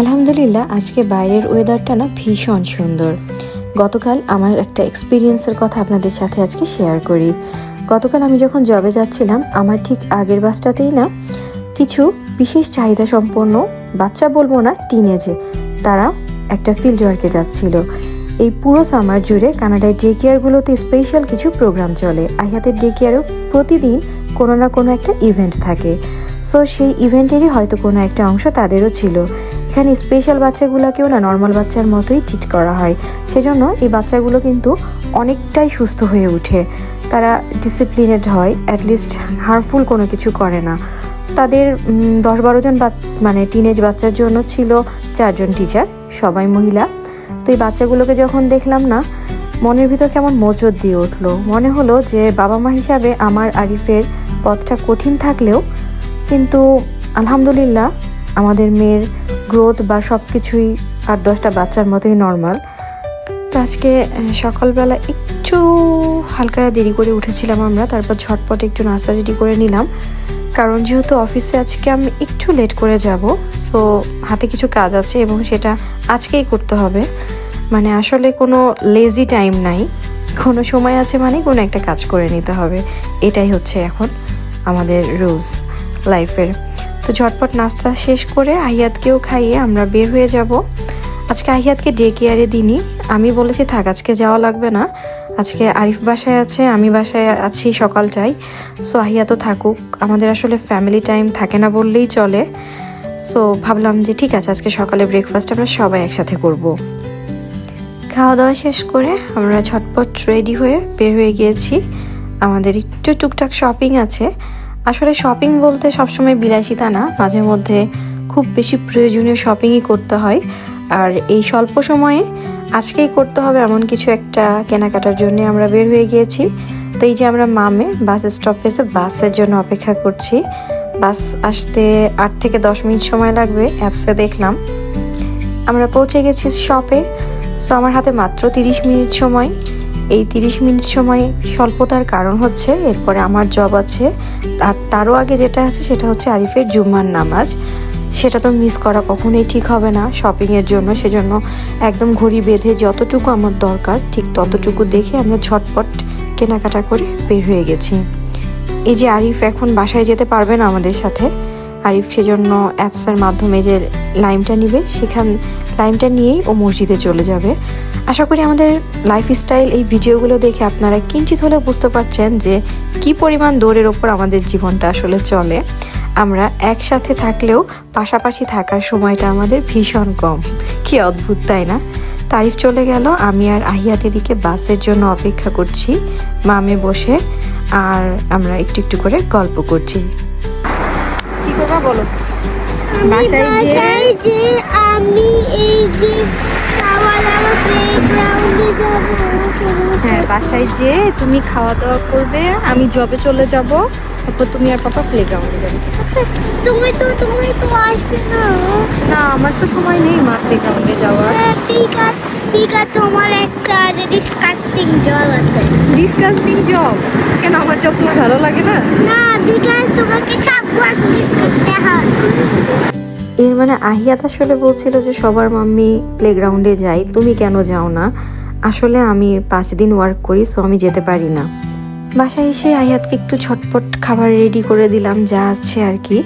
আলহামদুলিল্লাহ, আজকে বাইরের ওয়েদারটা না ভীষণ সুন্দর। গতকাল আমার একটা এক্সপিরিয়েন্সের কথা আপনাদের সাথে আজকে শেয়ার করি। গতকাল আমি যখন জবে যাচ্ছিলাম, আমার ঠিক আগের বাসটাতেই না কিছু বিশেষ চাহিদা সম্পন্ন বাচ্চা বলব না টিনেজে তারা একটা ফিল্ড ওয়ার্কে যাচ্ছিল। এই পুরো সামার জুড়ে কানাডায় ডে কেয়ারগুলোতে স্পেশাল কিছু প্রোগ্রাম চলে। আহিয়াতের ডে কেয়ারেও প্রতিদিন কোনো না কোনো একটা ইভেন্ট থাকে। সো সেই ইভেন্টেরই হয়তো কোনো একটা অংশ তাদেরও ছিল। এখানে স্পেশাল বাচ্চাগুলোকেও না নর্মাল বাচ্চার মতোই ট্রিট করা হয়। সেজন্য এই বাচ্চাগুলো কিন্তু অনেকটাই সুস্থ হয়ে ওঠে। তারা ডিসিপ্লিনেড হয় অ্যাটলিস্ট হার্মফুল কোনো কিছু করে না। তাদের দশ বারো জন মানে টিনেজ বাচ্চার জন্য ছিল চারজন টিচার সবাই মহিলা। তো এই বাচ্চাগুলোকে যখন দেখলাম না, মনের ভিতর কেমন মজর দিয়ে উঠল। মনে হলো যে বাবা মা হিসাবে আমার আরিফের পথটা কঠিন থাকলেও কিন্তু আলহামদুলিল্লাহ আমাদের মেয়ের গ্রোথ বা সব কিছুই আট দশটা বাচ্চার মতোই নর্মাল তো আজকে সকালবেলা একটু হালকা দেরি করে উঠেছিলাম আমরা, তারপর ঝটপট একটু নাস্তা রেডি করে নিলাম। কারণ যেহেতু অফিসে আজকে আমি একটু লেট করে যাব সো হাতে কিছু কাজ আছে এবং সেটা আজকেই করতে হবে। মানে আসলে কোনো লেজি টাইম নাই, কোনো সময় আছে মানে কোনো একটা কাজ করে নিতে হবে। এটাই হচ্ছে এখন আমাদের রুলস লাইফের তো ঝটপট নাস্তা শেষ করে আহিয়াতকেও খাইয়ে আমরা বের হয়ে যাব। আজকে আহিয়াতকে ডে কেয়ারে দিনই আমি বলেছি, থাক, আজকে যাওয়া লাগবে না। আজকে আরিফ বাসায় আছে, আমি বাসায় আছি সকালটাই সো আহিয়া তো থাকুক। আমাদের আসলে ফ্যামিলি টাইম থাকে না বললেই চলে। সো ভাবলাম যে, ঠিক আছে, আজকে সকালে ব্রেকফাস্ট আমরা সবাই একসাথে করব। খাওয়া দাওয়া শেষ করে আমরা ঝটপট রেডি হয়ে বের হয়ে গিয়েছি। আমাদের একটু টুকটাক শপিং আছে। আসলে শপিং বলতে সবসময় বিলাসিতা না, মাঝে মধ্যে খুব বেশি প্রয়োজনীয় শপিংই করতে হয়। আর এই স্বল্প সময়ে আজকেই করতে হবে এমন কিছু একটা কেনাকাটার জন্য আমরা বের হয়ে গিয়েছি। তো এই যে আমরা মামে বাস স্টপেজে বাসের জন্য অপেক্ষা করছি। বাস আসতে আট থেকে দশ মিনিট সময় লাগবে অ্যাপসে দেখলাম। আমরা পৌঁছে গেছি শপে সো আমার হাতে মাত্র তিরিশ মিনিট সময়। এই তিরিশ মিনিট সময় স্বল্পতার কারণ হচ্ছে, এরপরে আমার জব আছে, আর তারও আগে যেটা আছে সেটা হচ্ছে আরিফের জুম্মার নামাজ। সেটা তো মিস করা কখনোই ঠিক হবে না শপিংয়ের জন্য, সেজন্য একদম ঘড়ি বেঁধে যতটুকু আমার দরকার, ঠিক ততটুকু দেখে আমরা ঝটপট কেনাকাটা করে বের হয়ে গেছি। এই যে আরিফ এখন বাসায় যেতে পারবে না আমাদের সাথে আরিফ সেজন্য অ্যাপসের মাধ্যমে যে লাইমটা নিবে, সেখান লাইমটা নিয়েই ও মসজিদে চলে যাবে। আশা করি আমাদের লাইফস্টাইল এই ভিডিওগুলো দেখে আপনারা কিঞ্চিত হলেও বুঝতে পারছেন যে কি পরিমাণ দৌড়ের ওপর আমাদের জীবনটা আসলে চলে। আমরা একসাথে থাকলেও পাশাপাশি থাকার সময়টা আমাদের ভীষণ কম। কি অদ্ভুত, তাই না? তারিফ চলে গেল, আমি আর আহিয়া এদিকে বাসের জন্য অপেক্ষা করছি, মামে বসে, আর আমরা একটু একটু করে গল্প করছি। করবা বলো? বাসায় যে আমি এই যে হ্যাঁ বাসায় যে তুমি খাওয়া দাওয়া করবে আমি জবে চলে যাব তারপর তুমি আর পাপা প্লেগ্রাউন্ডে যাবে ঠিক আছে? তুমি তো তুমি তো আসবে না। না আমার তো সময় নেই মা প্লে প্লেগ্রাউন্ডে যাওয়ার পিকা পিকা তোমার একটা ডিসকাস্টিং জল আছে। ডিসকাস্টিং জব কেন আমার জব তোমার ভালো লাগে না? না বিকাশ এর মানে আহিয়াত আসলে বলছিল যে সবার মাম্মি প্লেগ্রাউন্ডে যাই তুমি কেন যাও না? আসলে আমি পাঁচ দিন ওয়ার্ক করি সো আমি যেতে পারি না। বাসায় এসে আহিয়াতকে একটু ছটপট খাবার রেডি করে দিলাম, যা আছে আর কি।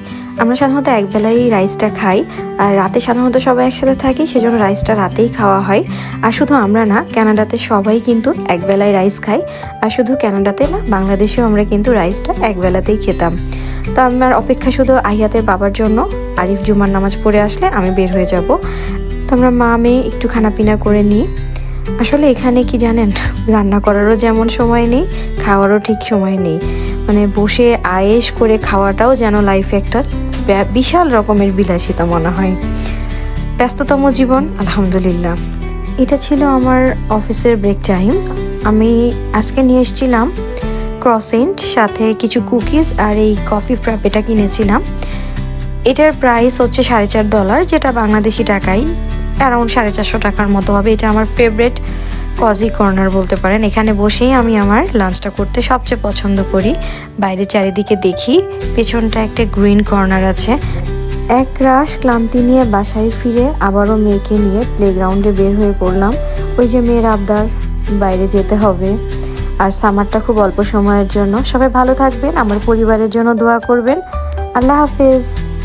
আমরা সাধারণত একবেলাই রাইসটা খাই, আর রাতে সাধারণত সবাই একসাথে থাকি, সেজন্য রাইসটা রাতেই খাওয়া হয়। আর শুধু আমরা না কানাডাতে সবাই কিন্তু একবেলায় রাইস খাই আর শুধু কানাডাতে না, বাংলাদেশেও আমরা কিন্তু রাইসটা একবেলাতেই খেতাম। তো আমার অপেক্ষা শুধু আহিয়াতের বাবার জন্য আরিফ জুমার নামাজ পড়ে আসলে আমি বের হয়ে যাব। তো আমরা মা, মেয়ে একটু খানাপিনা করে নিই। আসলে এখানে কি জানেন, রান্না করারও যেমন সময় নেই, খাওয়ারও ঠিক সময় নেই। মানে বসে আয়েশ করে খাওয়াটাও যেন লাইফে একটা বিশাল রকমের বিলাসিতা মনে হয়। ব্যস্ততম জীবন, আলহামদুলিল্লাহ। এটা ছিল আমার অফিসের ব্রেক টাইম আমি আজকে নিয়ে এসেছিলাম ক্রসেন্ট সাথে কিছু কুকিজ আর এই কফি ফ্র্যাপ এটা কিনেছিলাম। এটার প্রাইস হচ্ছে সাড়ে চার ডলার, যেটা বাংলাদেশি টাকায় অ্যারাউন্ড সাড়ে চারশো টাকার মতো হবে। এটা আমার ফেভারেট কজি কর্নার বলতে পারেন। এখানে বসেই আমি আমার লাঞ্চটা করতে সবচেয়ে পছন্দ করি। বাইরে চারিদিকে দেখি, পেছনটা একটা গ্রিন কর্নার আছে। এক রাশ ক্লান্তি নিয়ে বাসায় ফিরে আবারও মেয়েকে নিয়ে প্লেগ্রাউন্ডে বের হয়ে পড়লাম। ওই যে মেয়ের আবদার, বাইরে যেতে হবে। আর সামারটা খুব অল্প সময়ের জন্য। সবাই ভালো থাকবেন, আমার পরিবারের জন্য দোয়া করবেন। আল্লাহ হাফেজ।